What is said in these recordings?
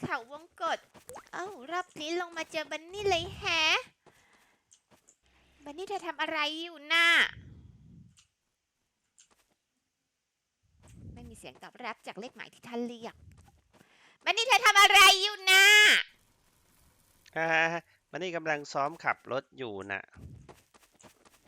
เขาวงกฏเอ้ารอบนี้ลงมาเจอบันนี่เลยแฮะ บันนี่เธอทำอะไรอยู่น่ะ ไม่มีเสียงตอบรับจากเลขหมายที่ท่านเรียก บันนี่เธอทำอะไรอยู่น่ะฮ่ามันนี่กำลังซ้อมขับรถอยู่น่ะ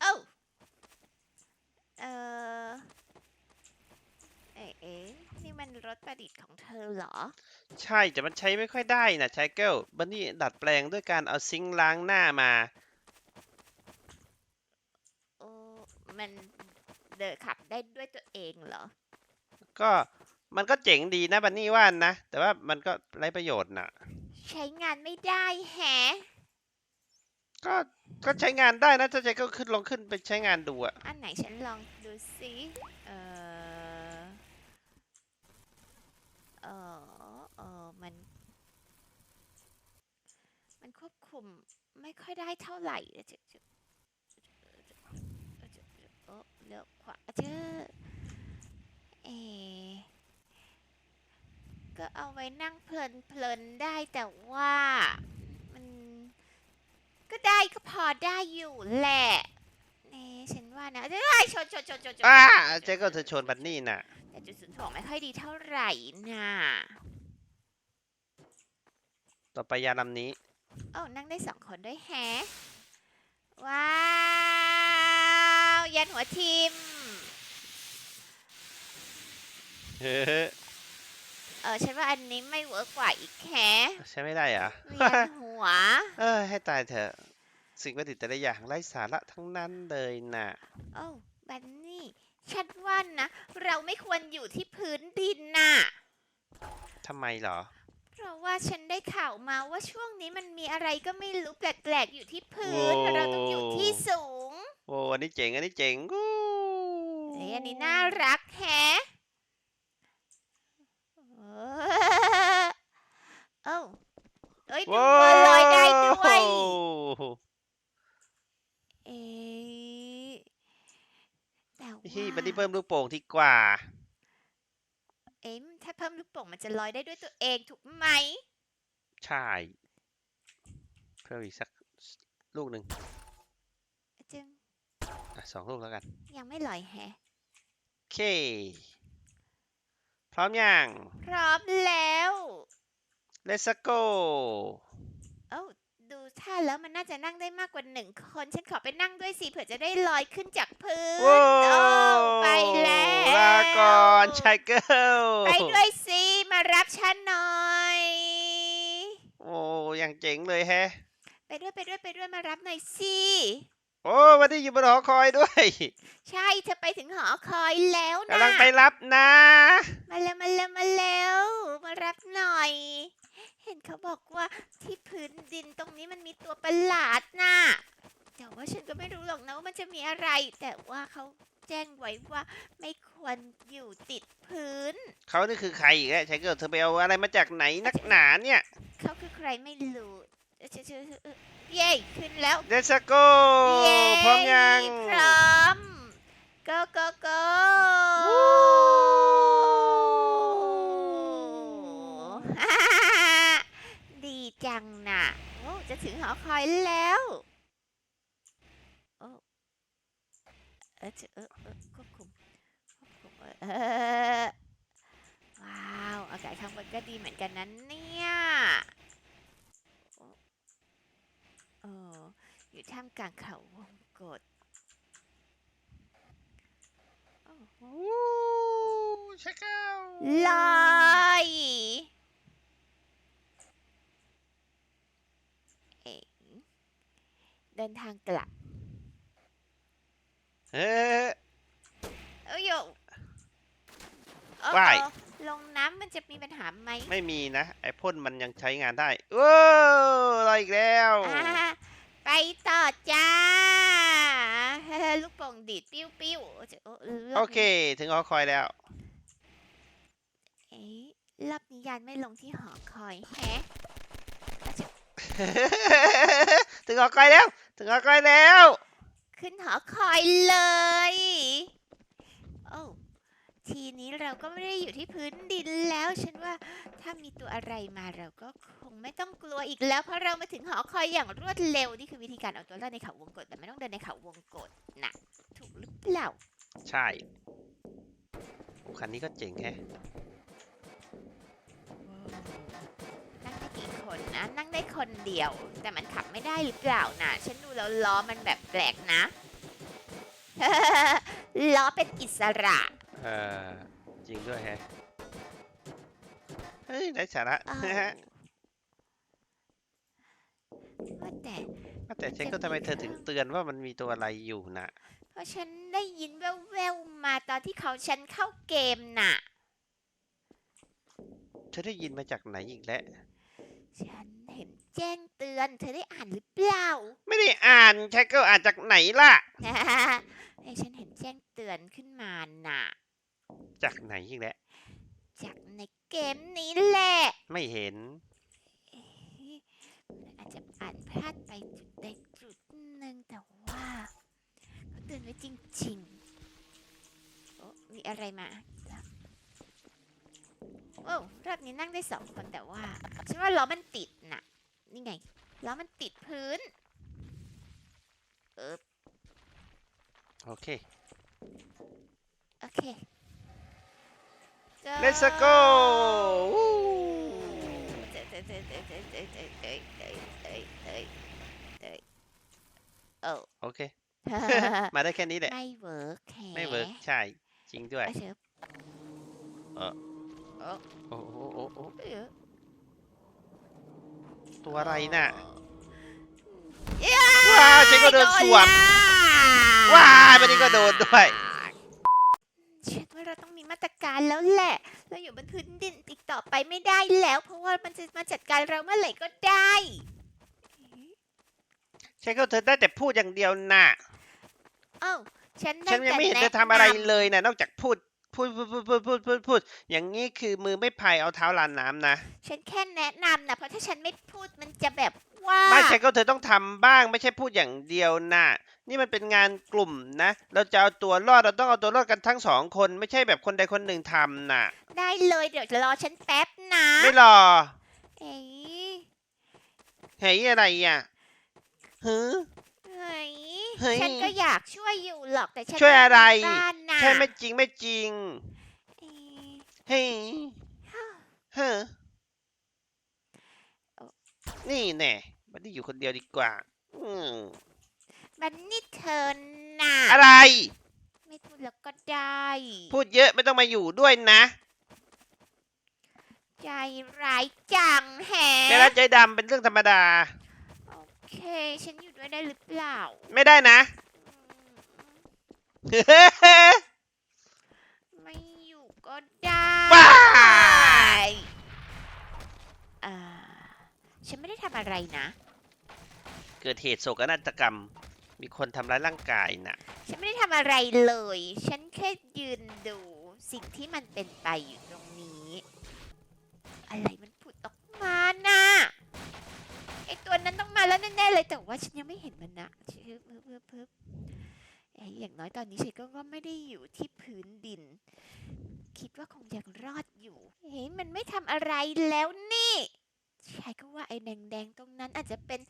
เอ้าเออเอ๊ะเอ๊ะนี่ มันรถประดิษฐ์ของเธอเหรอ ใช่แต่มันใช้ไม่ค่อยได้นะชายเกิลบันนี่ดัดแปลงด้วยการเอาซิงค์ล้างหน้ามา โอ้มันเดินขับได้ด้วยตัวเองเหรอ ก็มันก็เจ๋งดีนะบันนี่ว่านะ แต่ว่ามันก็ไร้ประโยชน์น่ะ ใช้งานไม่ได้แฮะก็ก็ใช้งานได้นะถ้าชายเกิลขึ้นลองขึ้นไปใช้งานดูอะอันไหนฉันลองดูสิเออ เออเออมัน มันควบคุมไม่ค่อยได้เท่าไหร่เดี๋ยวจะจะจะเออเลี้ยวขวาเจอเอก็เอาไว้นั่งเพลินเพลินได้แต่ว่ามันก็ได้ก็พอได้อยู่แหละเนฉันว่านะเอ้ยชนชนชนชนชนอ่าชนชายเกิลเธอชนบันนี่น่ะ แต่จุดศูนย์ถ่วงไม่ค่อยดีเท่าไหร่น่ะต่อไปยานลำนี้ โอ้านั่งได้สองคนด้วยแฮะ ว้าว ยันหัวทิม เฮ้ยเออฉันว่าอันนี้ไม่เวิร์กกว่าอีกแฮะใช้ไม่ได้เหรอะเวียน หัว เออ ให้ตายเถอะ สิ่งประดิษฐ์แต่ละอย่างไร้สาระทั้งนั้นเลยน่ะ โอ้าบันนี่ ฉันว่านะ เราไม่ควรอยู่ที่พื้นดินน่ะ ทำไมเหรอ เพราะว่าฉันได้ข่าวมาว่าช่วงนี้มันมีอะไรก็ไม่รู้แปลกๆอยู่ที่พื้นโว้เราต้องอยู่ที่สูงโอ้อันนี้เจ๋ง อันนี้เจ๋งอู้เฮ้ยอันนี้น่ารักแฮะเออเอ้าเอ้ยดูว้าว่าลอยได้ด้วยวเอ๊ะแต่ว่า พี่บันนี่เพิ่มลูกโป่งดีกว่า เอ๊ะถ้าเพิ่มลูกโป่งมันจะลอยได้ด้วยตัวเองถูกไหม ใช่ เพิ่มอีกสักลูกหนึ่งจึงอะสองลูกแล้วกัน ยังไม่ลอยแฮะโอเค พร้อมยัง พร้อมแล้ว Let's go เอ้าดู ท่าแล้วมันน่าจะนั่งได้มากกว่าหนึ่งคน ฉันขอไปนั่งด้วยสิเผื่อจะได้ลอยขึ้นจากพื้นว้าโอ้วไปแล้วลาก่อนชายเกิลไปด้วยสิมารับฉันหน่อย โอ้ยังเจ๋งเลยแฮะ ไปด้วยไปด้วยไปด้วยมารับหน่อยสิโอ้วันนี้อยู่บนหอคอยด้วย ใช่เธอไปถึงหอคอยแล้วนะกำลังไปรับนะ มาแล้วมาแล้วมาแล้วมารับหน่อย เห็นเขาบอกว่าที่พื้นดินตรงนี้มันมีตัวประหลาดน่ะแต่ว่าฉันก็ไม่รู้หรอกนะว่ามันจะมีอะไร แต่ว่าเขาแจ้งไว้ว่าไม่ควรอยู่ติดพื้น เขานี่คือใครอีกแล้วชายเกิลเธอไปเอาอะไรมาจากไหนนักหนาเนี่ย เขาคือใครไม่รู้เอ่อเชื่อเชื่อเชื่อเอ่อเย้ขึ้นแล้ว Let's go เย้พร้อมยังพร้อม go go go ดี จังน่ะโอ้จะถึงหอคอยแล้วโอ้เออจะเออเออควบคุมควบคุมเออว้าวอากาศข้างบนก็ดีเหมือนกันนั้นเนี่ยโอ้เอออยู่ท่ามกลางเขาวงกฏโอ้โหวู้ชายเกิลลอยเอ๋ เดินทางกลับ เฮ้ย เอ้ยโยเอ้ว่าย ลงน้ำมันจะมีปัญหาไหมไม่มีนะไอพ่นมันยังใช้งานได้โอ้อะไรอีกแล้ว อ่าไปต่อจ้าลูกโป่งดีดปิ้วปิ้วจะโอ้รบโอนี้เค ถึงหอคอยแล้ว เอ๊ะรอบนี้ยานไม่ลงที่หอคอยแฮะแล้วจะถึงหอคอยแล้ว ถึงหอคอยแล้ว ขึ้นหอคอยเลย โอ้ทีนี้เราก็ไม่ได้อยู่ที่พื้นดินแล้ว ฉันว่าถ้ามีตัวอะไรมาเราก็คงไม่ต้องกลัวอีกแล้ว เพราะเรามาถึงหอคอยอย่างรวดเร็วนี่คือวิธีการเอาตัวรอดในเขาวงกตแต่ไม่ต้องเดินในเขาวงกตนะถูกหรือเปล่าใช่โอ้คันนี้ก็เจ๋งแฮะนั่งได้กี่ คนนะ นั่งได้คนเดียว แต่มันขับไม่ได้หรือเปล่านะ ฉันดูแล้วล้อมันแบบแปลกนะ ล้อเป็นอิสระ เออจริงด้วยแฮะ เฮ้ยได้สาระอ้าว นะฮะว่าแต่ว่าแต่เช็คก็ทำไมเธอถึงเตือนว่ามันมีตัวอะไรอยู่น่ะ เพราะฉันได้ยินแว่วๆมาตอนที่เขาฉันเข้าเกมน่ะ เธอได้ยินมาจากไหนอีกแล้ว ฉันเห็นแจ้งเตือนเธอได้อ่านหรือเปล่า ไม่ได้อ่านแช็คก็อ่านจากไหนล่ะ ไอ้ฉันเห็นแจ้งเตือนขึ้นมาน่ะ จากไหนอีกแล้วจากในเกมนี้แหละไม่เห็น เอ๊ะอาจจะอ่านพลาดไปจุดใดจุดหนึ่งแต่ว่าเขาเตือนไว้จริงๆโอ้มีอะไรมา โอ้รอบนี้นั่งได้สองคนแต่ว่าฉันว่าล้อมันติดน่ะ นี่ไงล้อมันติดพื้นเออโอเค โอเค let's go วู้เอ้ยเอ้ยเอ้ยเอ้ยเอ้ยเอ้ยเอ้ยเอ้ยเอ้ยเอ้ยเอ้ยเอ้ยโอ้ โอเค มาได้แค่นี้แหละ ไม่เวิร์กแฮะไม่เวิร์กใช่ จริงด้วยอะเชิญ เออโอ้โหโอ้โหเออตัวอะไรน่ะย้าว้าวฉันก็เดินสวมโดนล่ะว้ายวันนี้ก็โดนด้วยฉันว่าเราต้องมีมาตรการแล้วแหละ เราอยู่บนพื้นดินอีกต่อไปไม่ได้แล้ว เพราะว่ามันจะมาจัดการเราเมื่อไหร่ก็ได้ใช่ก็เธอได้แต่พูดอย่างเดียวน่ะเอ้าฉันได้ฉันยังไม่เห็นแต่เธอทำอะไรแนะนเลยนะนอกจากพูด พูดพูดพูดพูดพูดพูดพูดอย่างนี้คือมือไม่พายเอาเท้าลานน้ำนะำฉันแค่แนะนำนะ เพราะถ้าฉันไม่พูดมันจะแบบว่า ไม่ใช่ก็เธอต้องทำบ้างไม่ใช่พูดอย่างเดียวนะนี่มันเป็นงานกลุ่มนะ เราจะเอาตัวรอดเราต้องเอาตัวรอดกันทั้งสองคนไม่ใช่แบบคนใดคนหนึ่งทำน่ะ ได้เลยเดี๋ยวรอฉันแป๊บนะไม่รอเอ้ยเฮ้ยอะไรอะฮึเฮ้ย เฮ้ย ฉันก็อยากช่วยอยู่หรอกแต่ฉันช่วยอะไร ม่มีบ้านนะใช่ไม่จริงไม่จริง เอ้ยเฮ้ยฮ่าเฮ้อเอ้านี่แน่บันนี่อยู่คนเดียวดีกว่าอืมมันนี่เธอน่ะอะไร ไม่พูดแล้วก็ได้พูดเยอะไม่ต้องมาอยู่ด้วยนะใจร้ายจังแฮะใจร้ายใจดำเป็นเรื่องธรรมดาโอ เค ฉันอยู่ด้วยได้หรือเปล่าไม่ได้นะ อืมไม่อยู่ก็ได้ว้าย อ่า ฉันไม่ได้ทำอะไรนะ เกิดเหตุโศกนาฏกรรม มีคนทำร้ายร่างกายน่ะ ฉันไม่ได้ทำอะไรเลย ฉันแค่ยืนดูสิ่งที่มันเป็นไปอยู่ตรงนี้ อะไร ไม่เห็นมันนะชึบเพิ่บเพิ่บเพิ่บเอ้ยอย่างน้อยตอนนี้ฉันก็ไม่ได้อยู่ที่พื้นดิน คิดว่าคงยังรอดอยู่ เฮ้ยมันไม่ทำอะไรแล้วนี่ใช่ก็ว่าไอ้แดงๆตรงนั้นอาจจะเป็น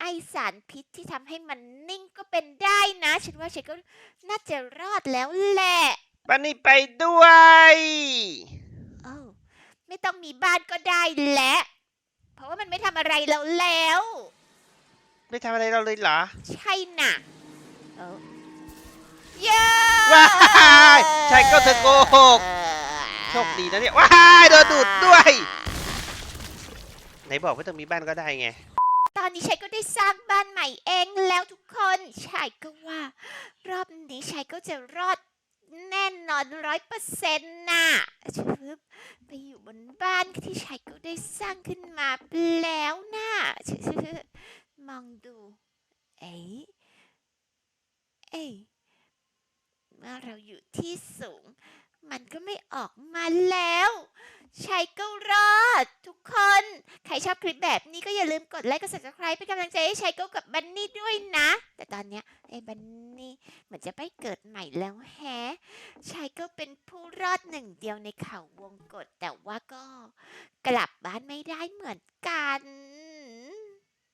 ไอสารพิษที่ทำให้มันนิ่งก็เป็นได้นะ ฉันว่าฉันก็น่าจะรอดแล้วแหละปันนี่ไปด้วยเอ้าไม่ต้องมีบ้านก็ได้แหละ เพราะว่ามันไม่ทำอะไรเราแล้ว ไม่ทำอะไรเราเลยเหรอ ใช่น่ะเอ้าเย้ว้ายใช่ก็เธอโกหก โชคดีนะเนี่ย ว้ายโดนดูดด้วย ไหนบอกว่าต้องมีบ้านก็ได้ไง ตอนนี้ชัยก็ได้สร้างบ้านใหม่เองแล้วทุกคนชัยก็ว่า รอบนี้ชัยก็จะรอดแน่นอนร้อยเปอร์เซ็นต์น่ะชึบไปอยู่บนบ้านที่ชัยก็ได้สร้างขึ้นมาแล้วน่ะชึบ มองดู เอ๊ะเอ๊ะเมื่อเราอยู่ที่สูง มันก็ไม่ออกมาแล้วชัยก็รอด ทุกคน ใครชอบคลิปแบบนี้ก็อย่าลืมกดไลค์กด subscribe เป็นกำลังใจให้ชัยก้ากับบันนี่ด้วยนะ แต่ตอนเนี้ยไอ้บันนี่เหมือนจะไปเกิดใหม่แล้วแฮะชัยก็เป็นผู้รอดหนึ่งเดียวในเขาวงกฏแต่ว่าก็กลับบ้านไม่ได้เหมือนกัน